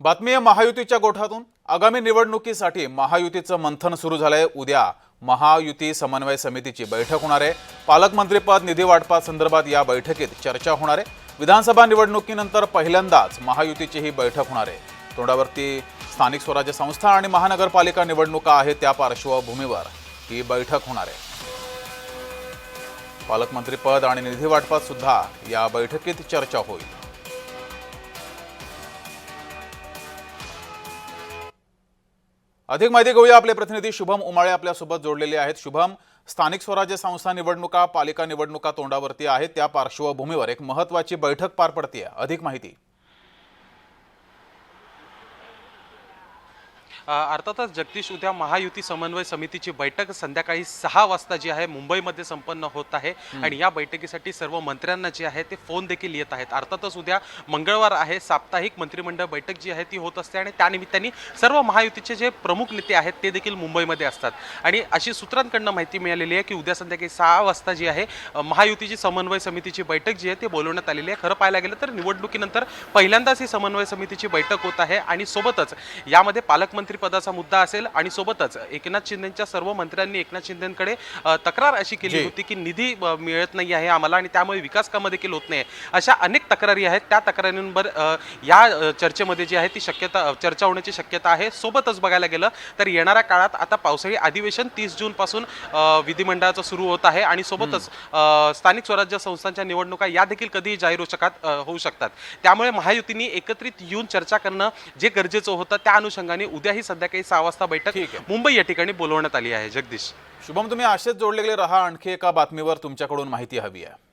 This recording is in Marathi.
बातमी आहे महायुतीच्या गोठातून. आगामी निवडणुकीसाठी महायुतीचं मंथन सुरू झालंय. उद्या महायुती समन्वय समितीची बैठक होणार आहे. पालकमंत्रीपद निधी वाटपासंदर्भात या बैठकीत चर्चा होणार आहे. विधानसभा निवडणुकीनंतर पहिल्यांदाच महायुतीची ही बैठक होणार आहे. तोंडावरती स्थानिक स्वराज्य संस्था आणि महानगरपालिका निवडणुका आहेत त्या पार्श्वभूमीवर ही बैठक होणार आहे. पालकमंत्रीपद आणि निधी वाटपात सुद्धा या बैठकीत चर्चा होईल. अधिक माहिती घेऊया आपले प्रतिनिधी शुभम उमाळे आपल्यासोबत जोडलेले आहेत. शुभम स्थानिक स्वराज्य संस्था निवडणुका पालिका निवडणुका तोंडावरती आहेत. त्या पार्श्वभूमीवर एक महत्वाची बैठक पार पडते अधिक माहिती. अर्थातच जगदीश उद्या महायुती समन्वय समितीची बैठक संध्याकाळी सहा वाजता जी आहे मुंबईमध्ये संपन्न होत आहे. आणि या बैठकीसाठी सर्व मंत्र्यांना जे आहे ते फोन देखील येत आहेत. अर्थातच उद्या मंगळवार आहे साप्ताहिक मंत्रिमंडळ बैठक जी आहे ती होत असते आणि त्यानिमित्ताने सर्व महायुतीचे जे प्रमुख नेते आहेत ते देखील मुंबईमध्ये असतात. आणि अशी सूत्रांकडनं माहिती मिळालेली आहे की उद्या संध्याकाळी सहा वाजता जी आहे महायुतीची समन्वय समितीची बैठक जी आहे ती बोलवण्यात आलेली आहे. खरं पाहायला गेलं तर निवडणुकीनंतर पहिल्यांदाच ही समन्वय समितीची बैठक होत आहे. आणि सोबतच यामध्ये पालकमंत्री पदाचा मुद्दा असेल आणि सोबतच एकनाथ शिंदेच्या सर्व मंत्र्यांनी एकनाथ शिंदेकडे तक्रार अशी केली. होती की निधी मिळत नाही आहे आम्हाला आणि त्यामुळे विकास कामं देखील होत नाही. अशा अनेक तक्रारी आहेत. त्या तक्रारींवर या चर्चेमध्ये जी आहे ती शक्यता चर्चा होण्याची शक्यता आहे. सोबतच बघायला गेलं तर येणाऱ्या काळात आता पावसाळी अधिवेशन तीस जून पासून विधिमंडळाचं सुरू होत आहे आणि सोबतच स्थानिक स्वराज्य संस्थांच्या निवडणुका या देखील कधीही जाहीर होऊ शकत होऊ शकतात. त्यामुळे महायुतीने एकत्रित येऊन चर्चा करणं जे गरजेचं होतं त्या अनुषंगाने उद्याही संध्याकाळी सहा वाजता बैठक. मुंबई या ठिकाणी बोलवण्यात आली आहे. जगदीश. शुभम तुम्ही असेच जोडलेले रहा. आणखी एका बातमीवर तुमच्याकडून माहिती हवी आहे.